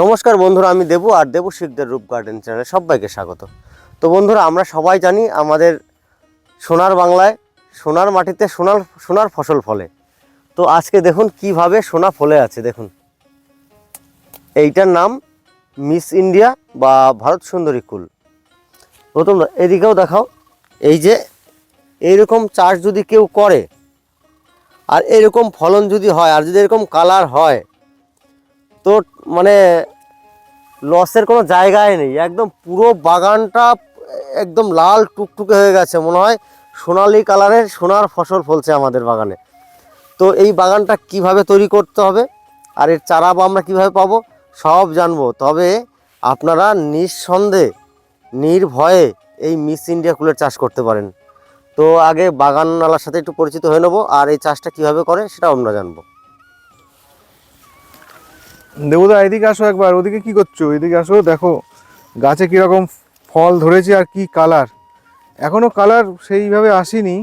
নমস্কার বন্ধুরা, আমি দেবু আর দেবু শিখদের রূপ গার্ডেন চ্যানেলে সবাইকে স্বাগত। তো বন্ধুরা, আমরা সবাই জানি আমাদের সোনার বাংলায় সোনার মাটিতে সোনার সোনার ফসল ফলে। তো আজকে দেখুন কীভাবে সোনা ফলে আছে, দেখুন। এইটার নাম মিস ইন্ডিয়া বা ভারত সুন্দরী কুল। প্রথম এদিকেও দেখাও, এই যে এইরকম চাষ যদি কেউ করে, আর এরকম ফলন যদি হয়, আর যদি এরকম কালার হয় তো মানে লসের কোনো জায়গায় নেই। একদম পুরো বাগানটা একদম লাল টুকটুকে হয়ে গেছে। মনে হয় সোনালি কালারের সোনার ফসল ফলছে আমাদের বাগানে। তো এই বাগানটা কীভাবে তৈরি করতে হবে আর এর চারা বা আমরা কীভাবে পাবো সব জানব। তবে আপনারা নিঃসন্দেহে, নির্ভয়ে এই মিস ইন্ডিয়া কুলের চাষ করতে পারেন। তো আগে বাগানওয়ালার সাথে একটু পরিচিত হয়ে নেব আর এই চাষটা কীভাবে করে সেটাও আমরা জানব। দেবদা, এদিকে আসো একবার, ওদিকে কি করছ? এদিকে আসো, দেখো, গাছে কীরকম ফল ধরেছে আর কি কালার এখনও কালার সেইভাবে আসেনি,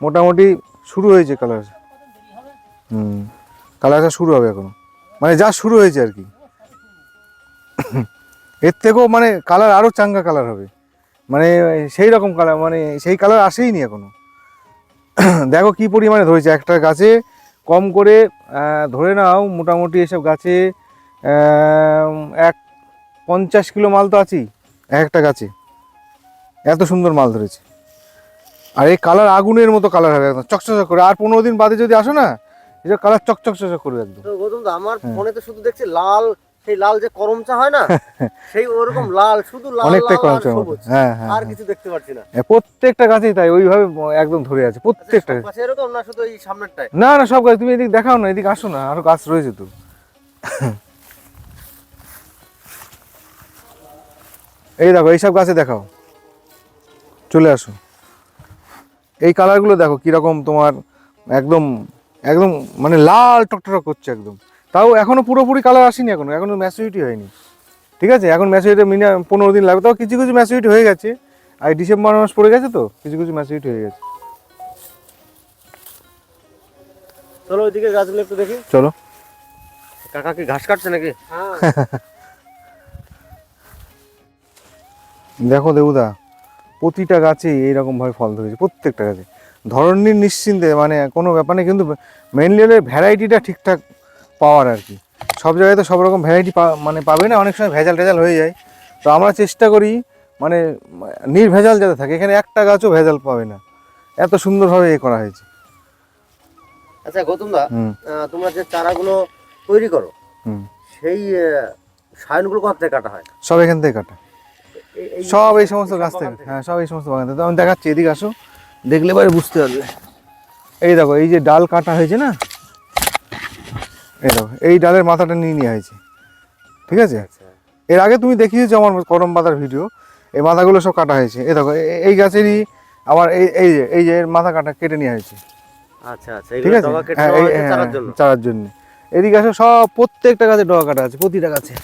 মোটামুটি শুরু হয়েছে কালার হুম কালারটা শুরু হবে এখনও। মানে যা শুরু হয়েছে আর কি। এর থেকেও মানে কালার আরও চাঙ্গা কালার হবে। মানে সেই রকম কালার মানে সেই কালার আসেই নি এখনও। দেখো কি পরিমাণে ধরেছে একটা গাছে কম করে ধরে নাও মোটামুটি এসব গাছে এক পঞ্চাশ কিলো মাল তো আছেই এক একটা গাছে। এত সুন্দর মাল ধরেছে। আর এই কালার আগুনের মতো কালার হবে একদম চকচক করে। আর পনেরো দিন বাদে যদি আসো না এসব কালার চকচক চকচক করবে একদম। তো আমার হ্যাঁ। ফোনে তো শুধু দেখছি লাল সেই লাল যে করমচা হয় না সেই ওরকম লাল শুধু লাল আর সবুজ। হ্যাঁ হ্যাঁ আর হ্যাঁ। কিছু দেখতে পাচ্ছি না। প্রত্যেকটা গাছই তাই ওইভাবে একদম ধরে আছে প্রত্যেকটা। সব গাছে এরকম না শুধু এই সামনেরটায় না না সব গাছ তুমি এদিক দেখাও না এদিকে আসো না আরও গাছ রয়েছে তো। এই দেখো এইসব গাছে দেখাও। চলে আসো। এই কালারগুলো দেখো কীরকম তোমার একদম একদম মানে লাল টকটক করছে একদম। তাও এখনও পুরোপুরি কালার আসেনি এখনও এখনও ম্যাচুরিটি হয়নি। ঠিক আছে? এখন ম্যাচুরিটি মিনিমাম পনেরো দিন লাগবে। তাও কিছু কিছু ম্যাচুরিটি হয়ে গেছে। আর ডিসেম্বর মাস পড়ে গেছে তো? কিছু কিছু ম্যাচুরিটি হয়ে গেছে। চলো ওইদিকে গাছগুলো একটু দেখি। চলো। কাকা কি ঘাস কাটছে নাকি? দেখো দেবুদা প্রতিটা গাছে এইরকম ভাবে ফল ধরেছে প্রত্যেকটা গাছে। ধরনের নিশ্চিন্তে মানে কোনো ব্যাপার নেই কিন্তু মেনলি হলে ভ্যারাইটিটা ঠিকঠাক পাওয়ার আর কি। সব জায়গায় তো সব রকম ভ্যারাইটি মানে পাবে না অনেক সময় ভেজাল টেজাল হয়ে যায়। তো আমরা চেষ্টা করি মানে নির্ভেজাল যাতে থাকে এখানে একটা গাছও ভেজাল পাবে না। এত সুন্দরভাবে এ করা হয়েছে। আচ্ছা গৌতম দা তোমরা যে চারাগুলো তৈরি করো সেই সায়নগুলো কোথা থেকে কাটা হয়? সব এখান থেকে কাটা। সব এই সমস্ত গাছ থেকে? হ্যাঁ সব এই সমস্ত বাগান থেকে। তো আমি দেখাচ্ছি এদিকে আসো। দেখলে পরে বুঝতে পারবে। এই দেখো এই যে ডাল কাটা হয়েছে না এই দেখো এই ডালের মাথাটা নিয়ে নেওয়া হয়েছে। ঠিক আছে? আচ্ছা। এর আগে তুমি দেখিয়েছো আমার করম পাতার ভিডিও এই মাথাগুলো সব কাটা হয়েছে। এই দেখো এ- এই গাছেরই আবার এই এই যে এই যে এর মাথা কাটা কেটে নেওয়া হয়েছে। আচ্ছা আচ্ছা ঠিক আছে? হ্যাঁ, চারার হ্যাঁ, জন্য? চারার জন্য। এদিকে আসো সব প্রত্যেকটা গাছে ডগা কাটা আছে প্রতিটা গাছে।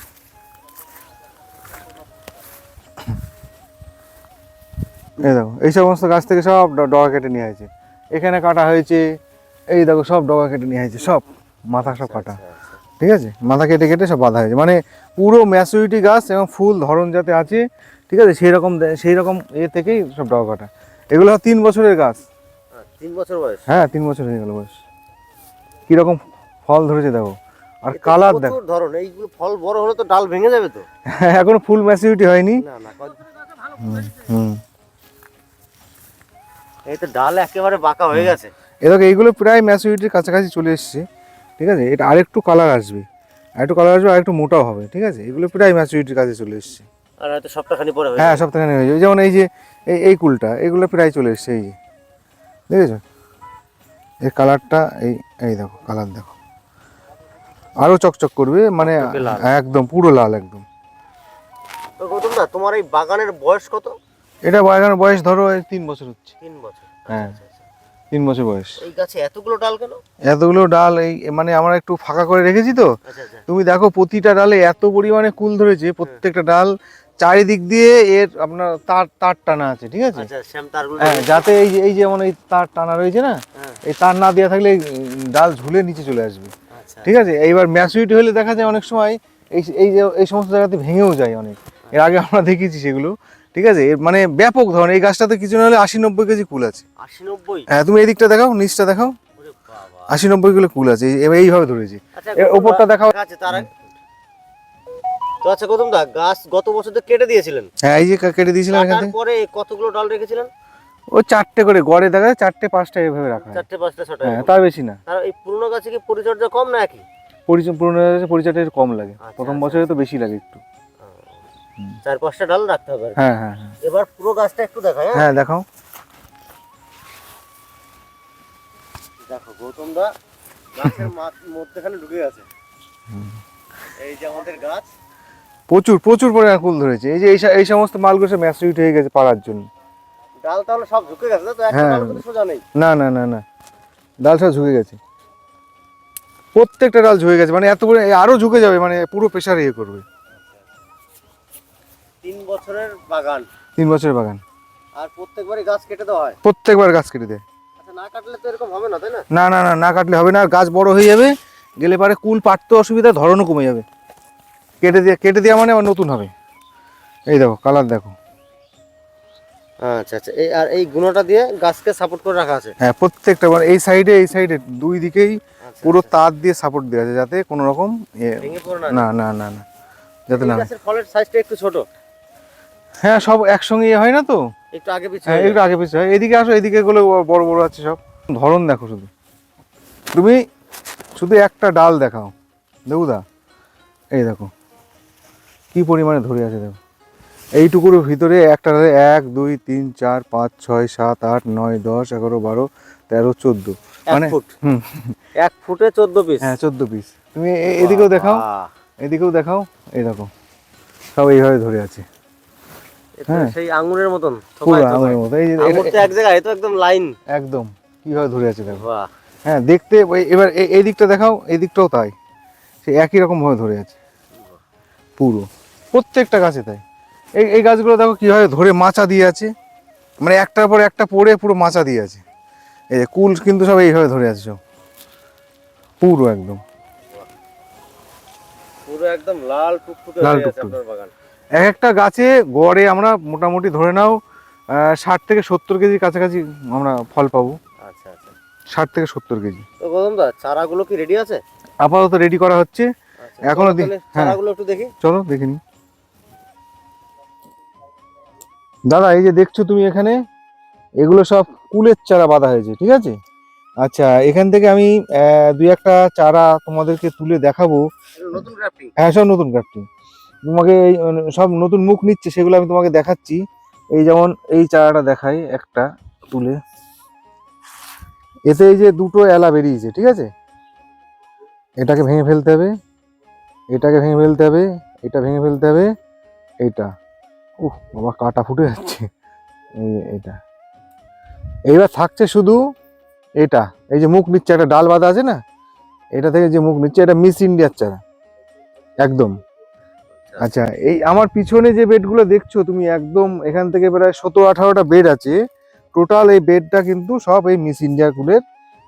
এই দেখো এই সমস্ত গাছ থেকে সব ডগা কেটে নিয়ে হয়েছে। এখানে কাটা হয়েছে এই দেখো সব ডগা কেটে নিয়ে হয়েছে সব। মাথা সব কাটা। আচ্ছা, আচ্ছা। ঠিক আছে? মাথা কেটে কেটে সব বাঁধা হয়েছে। মানে পুরো ম্যাচুরিটি গাছ এবং ফুল ধরন যাতে আছে ঠিক আছে? সেই রকম সেই রকম এ থেকেই সব ডগা কাটা। এগুলো তিন বছরের গাছ। তিন বছর বয়স? হ্যাঁ তিন বছর হয়ে গেল বয়স। কীরকম ফল ধরেছে দেখো। আর কালার দেখো ধরন। এইগুলো ফল বড় হলে তো ডাল ভেঙে যাবে তো। এখনও ফুল ম্যাচুরিটি হয়নি। না না হুম এই তো ডাল একেবারে বাঁকা হয়ে গেছে। এ দেখো এইগুলো প্রায় ম্যাচুরিটির কাছাকাছি চলে এসছে। ঠিক আছে? এটা আরেকটু কালার আসবে। আরেকটু কালার আসবে আরেকটু মোটাও হবে ঠিক আছে? এগুলো প্রায় ম্যাচুরিটির কাছে চলে এসছে। আর হয়তো সপ্তাহখানি পরে হ্যাঁ সপ্তাহখানি হয়ে যাবে। যেমন এই যে এই এই কুলটা এগুলো প্রায় চলে এসছে এই যে। দেখেছ? এই কালারটা এই এই দেখো কালার দেখো। আরও চকচক করবে মানে একদম পুরো লাল একদম। গৌতম দা তোমার এই বাগানের বয়স কত? এটা বাগানের বয়স ধরো তিন বছর হচ্ছে। তিন বছর। হ্যাঁ। তিন বছর বয়স। এই গাছে এতগুলো ডাল কেন? এতগুলো ডাল এই মানে আমরা একটু ফাঁকা করে রেখেছি তো। আচ্ছা আচ্ছা। তুমি দেখো প্রতিটা ডালে এত পরিমাণে কুল ধরেছে প্রত্যেকটা ডাল চারিদিক দিয়ে এর আপনার তার তার টানা আছে ঠিক আছে? আচ্ছা হ্যাঁ যাতে এই যে এই যেমন এই তার টানা রয়েছে না হ্যাঁ। এই তার না দেওয়া থাকলে ডাল ঝুলে নিচে চলে আসবে। ঠিক আছে? এইবার ম্যাচুরিটি হলে দেখা যায় অনেক সময় এই এই যে এই সমস্ত জায়গাতে ভেঙেও যায় অনেক। এর আগে আমরা দেখেছি সেগুলো। ঠিক আছে? এর মানে ব্যাপক ধরনের। এই গাছটাতে কিছু না হলে আশি নব্বই কেজি কুল আছে। হ্যাঁ তুমি এই দিকটা দেখাও নিচটা দেখাও। আশি নব্বই কিলো কুল আছে। এই- এই- এইভাবে ধরেছি। আচ্ছা ওপরটা দেখাও। তার তো আচ্ছা গৌতম দা গাছ গত বছর তো কেটে দিয়েছিলেন? হ্যাঁ এই যে কেটে এখান থেকে। তারপরে কতগুলো ডাল রেখেছিলেন? ও চারটে করে গড়ে দেখা যায় চারটে পাঁচটা রাখা চারটে পাঁচটা ছটা হ্যাঁ। তার বেশি না। তার এই পুরনো গাছে কি পরিচর্যা কম না পুরনো গাছে একটু কম লাগে। আচ্ছা, প্রথম আচ্ছা। বছরে তো বেশি লাগে একটু। চার পাঁচটা ডাল রাখতে হবে হ্যাঁ হ্যাঁ হ্যাঁ। এবার পুরো গাছটা একটু দেখায় হ্যাঁ? হ্যাঁ দেখাও। দেখো গৌতম দা গাছের মধ্যেখানে ঢুকে গেছে। এই যে আমাদের গাছ। প্রচুর প্রচুর পরিমাণে কুল ধরেছে। এই যে এই সমস্ত মালগুলো সব ম্যাচুরিট হয়ে গেছে পাড়ার জন্য। ডাল তাহলে সব ঝুঁকে গেছে তো একটা হ্যাঁ। ডাল সোজা নেই। না না না না। ডাল সব ঝুঁকে গেছে। প্রত্যেকটা ডাল ঝুঁকে গেছে। মানে এত করে আরও ঝুঁকে যাবে মানে পুরো প্রেশার ইয়ে করবে। তিন বছরের বাগান। তিন বছরের বাগান। আর প্রত্যেকবারই গাছ কেটে দেওয়া হয়? প্রত্যেকবার গাছ কেটে দেয়। আচ্ছা না কাটলে তো এরকম হবে না তাই না? না না না না কাটলে হবে না। গাছ বড় হয়ে যাবে গেলে পারে কুল পাটতে অসুবিধা ধরনও কমে যাবে। কেটে দিয়ে কেটে দেওয়া মানে আবার নতুন হবে। এই দেখো কালার দেখো। আচ্ছা আচ্ছা এই আর এই গুণটা দিয়ে গাছকে সাপোর্ট করে রাখা আছে? হ্যাঁ প্রত্যেকটা মানে এই সাইডে এই সাইডে দুই দিকেই আচ্ছা, পুরো আচ্ছা। তার দিয়ে সাপোর্ট দেওয়া আছে যাতে কোনো রকম না। না না না যাতে না গাছের ফলের সাইজটা একটু ছোট। হ্যাঁ সব একসঙ্গে ইয়ে হয় না তো? একটু আগে পিছিয়ে হ্যাঁ একটু আগে পিছিয়ে হয়। এদিকে আসো এদিকে গুলো বড় বড় আছে সব। ধরন দেখো শুধু। তুমি শুধু একটা ডাল দেখাও। দেবুদা এই দেখো। কি পরিমাণে ধরে আছে দেখো। এইটুকুর ভিতরে একটা এক দুই তিন চার পাঁচ ছয় সাত আট নয় দশ এগারো বারো তেরো চোদ্দ। মানে ফুট। হুম। এক ফুটে চোদ্দ পিস হ্যাঁ চোদ্দ পিস তুমি এদিকেও দেখাও। এদিকেও দেখাও। এই দেখো। সব এইভাবে ধরে আছে। সেই আঙ্গুরের মতন পুরো থোকায়। মতো এই যে এক জায়গায় তো একদম লাইন একদম কীভাবে ধরে আছে দেখো। হ্যাঁ দেখতে এবার এই দিকটা দেখাও এই দিকটাও তাই। সে একই রকম ভাবে ধরে আছে। পুরো। প্রত্যেকটা গাছে তাই। এই এই গাছগুলো দেখো কীভাবে ধরে মাচা দিয়ে আছে। মানে একটার পর একটা পড়ে পুরো মাচা দিয়ে আছে। এই যে কুল কিন্তু সব এইভাবে ধরে আছে সব। পুরো একদম। পুরো একদম লাল টুকটুকে লাল টুকটুকে। আপনার বাগান। এক একটা গাছে গড়ে আমরা মোটামুটি ধরে নাও ষাট থেকে সত্তর কেজির কাছাকাছি আমরা ফল পাবো। আচ্ছা আচ্ছা। ষাট থেকে সত্তর কেজি। তো গৌতম দা চারাগুলো কি রেডি আছে? আপাতত রেডি করা হচ্ছে। আচ্ছা, এখনও হ্যাঁ। চারাগুলো একটু দেখি। চলো দেখে নি। দাদা এই যে দেখছ তুমি এখানে এগুলো সব কুলের চারা বাঁধা হয়েছে ঠিক আছে? আচ্ছা এখান থেকে আমি দুই একটা চারা তোমাদেরকে তুলে দেখাবো। হ্যাঁ সব নতুন গ্রাফটিং তোমাকে এই মানে সব নতুন মুখ নিচ্ছে সেগুলো আমি তোমাকে দেখাচ্ছি। এই যেমন এই চারাটা দেখাই একটা তুলে। এতে এই যে দুটো এলা বেরিয়েছে, ঠিক আছে? এটাকে ভেঙে ফেলতে হবে, এটাকে ভেঙে ফেলতে হবে, এটা ভেঙে ফেলতে হবে এইটা উহ বাবা, কাটা ফুটে যাচ্ছে। এই, এটা। এইবার থাকছে শুধু এটা। এই যে মুখ নিচ্ছে, একটা ডাল বাঁধা আছে না? এটা থেকে যে মুখ নিচ্ছে, এটা মিস ইন্ডিয়ার চারা। একদম। আচ্ছা এই আমার পিছনে যে বেডগুলো দেখছ, তুমি একদম এখান থেকে প্রায় সতেরো আঠারোটা বেড আছে। টোটাল এই বেডটা কিন্তু সব এই মিস ইন্ডিয়া স্কুলের।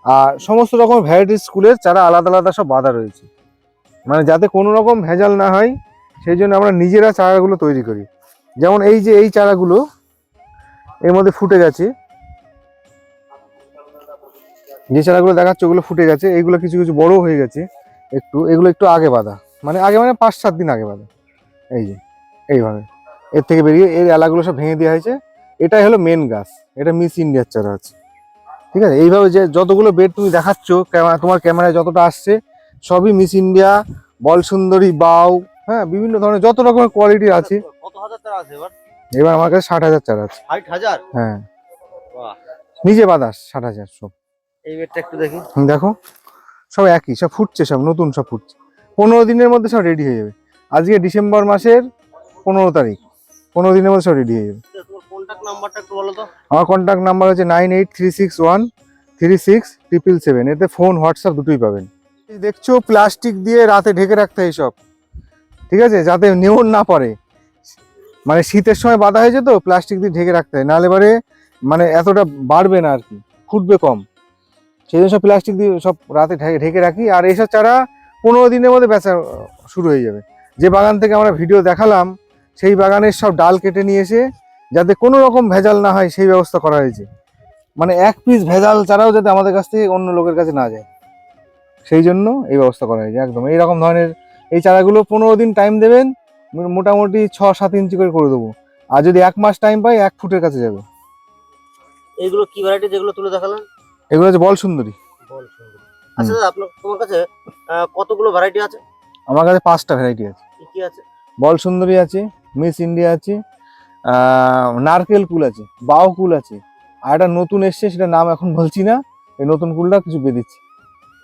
আর সমস্ত রকম ভ্যারাইটি স্কুলের চারা আলাদা আলাদা সব বাঁধা রয়েছে। মানে যাতে কোনো রকম ভেজাল না হয়, সেই জন্য আমরা নিজেরা চারাগুলো তৈরি করি। যেমন এই যে, এই চারাগুলো, এর মধ্যে ফুটে গেছে। যে চারাগুলো দেখাচ্ছে, ওগুলো ফুটে গেছে। এইগুলো কিছু কিছু বড় হয়ে গেছে। একটু, এগুলো একটু আগে বাঁধা। মানে আগে মানে পাঁচ, সাত দিন আগে বাঁধা। এই যে এইভাবে। এর থেকে বেরিয়ে এর এলাগুলো সব ভেঙে দেওয়া হয়েছে। এটাই হলো মেন গাছ। এটা মিস ইন্ডিয়ার চারা আছে। ঠিক আছে? এইভাবে যে যতগুলো বেড তুমি দেখাচ্ছ ক্যামেরা তোমার ক্যামেরায় যতটা আসছে সবই মিস ইন্ডিয়া বল সুন্দরী বাউ হ্যাঁ বিভিন্ন ধরনের যত রকমের কোয়ালিটি আছে। এবার? আমার কাছে ষাট হাজার চারা আছে। হ্যাঁ। নিজে বাদাস ষাট হাজার সব। এই বেডটা একটু দেখি। দেখো সব একই সব ফুটছে সব নতুন সব ফুটছে। পনেরো দিনের মধ্যে সব রেডি হয়ে যাবে। আজকে ডিসেম্বর মাসের পনেরো তারিখ। পনেরো দিনের মধ্যে সব রেডি হয়ে যাবে তো। আমার কন্ট্যাক্ট নাম্বার হচ্ছে nine eight three six one three six triple seven এতে ফোন হোয়াটসঅ্যাপ দুটোই পাবেন। দেখছ প্লাস্টিক দিয়ে রাতে ঢেকে রাখতে হয় সব ঠিক আছে? যাতে নেউন না পড়ে। মানে শীতের সময় বাধা হয়েছে তো প্লাস্টিক দিয়ে ঢেকে রাখতে হয়। নাহলে পরে মানে এতটা বাড়বে না আর কি ফুটবে কম। সেই জন্য সব প্লাস্টিক দিয়ে সব রাতে ঢেকে ঢেকে রাখি। আর এইসব চারা পনেরো দিনের মধ্যে বেচা শুরু হয়ে যাবে। যে বাগান থেকে আমরা ভিডিও দেখালাম সেই বাগানের সব ডাল কেটে নিয়ে এসে যাতে কোনো রকম ভেজাল না হয় সেই ব্যবস্থা করা হয়েছে। মানে এক পিস ভেজাল ছাড়াও যাতে আমাদের কাছ থেকে অন্য লোকের কাছে না যায়। সেই জন্য এই ব্যবস্থা করা হয়েছে একদম। এইরকম ধরনের এই চারাগুলো পনেরো দিন টাইম দেবেন মোটামুটি ছ সাত ইঞ্চি করে করে দেবো। আর যদি এক মাস টাইম পাই এক ফুটের কাছে যাবে। এইগুলো কি ভ্যারাইটি যেগুলো তুলে দেখালেন? এগুলো হচ্ছে বল সুন্দরী বল সুন্দর আচ্ছা আপনার তোমার কাছে কতগুলো ভ্যারাইটি আছে? আমার কাছে পাঁচটা ভ্যারাইটি আছে। কি কি আছে? বল সুন্দরী আছে মিস ইন্ডিয়া আছে নারকেল কুল আছে বাউ কুল আছে। আর একটা নতুন এসছে সেটা নাম এখন বলছি না এই নতুন কুলটা কিছু বেদিচ্ছি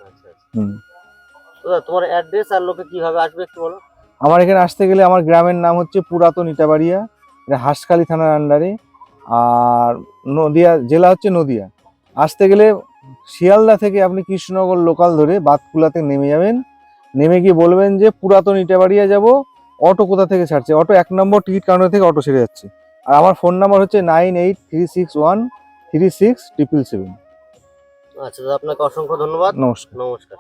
আচ্ছা আচ্ছা। তোমার অ্যাড্রেস আর লোকে কীভাবে আসবে একটু বলো? আমার এখানে আসতে গেলে আমার গ্রামের নাম হচ্ছে পুরাতন ইটাবাড়িয়া এটা হাঁসখালি থানার আন্ডারে আর নদিয়া জেলা হচ্ছে নদিয়া। আসতে গেলে শিয়ালদা থেকে আপনি কৃষ্ণনগর লোকাল ধরে বাতকুলাতে নেমে যাবেন। নেমে গিয়ে বলবেন যে পুরাতন ইটাবাড়িয়া যাব অটো কোথা থেকে ছাড়ছে? অটো এক নম্বর টিকিট কাউন্টার থেকে অটো ছেড়ে যাচ্ছে। আর আমার ফোন নাম্বার হচ্ছে nine eight three six one three six triple seven. আচ্ছা দাদা আপনাকে অসংখ্য ধন্যবাদ। নমস্কার। নমস্কার।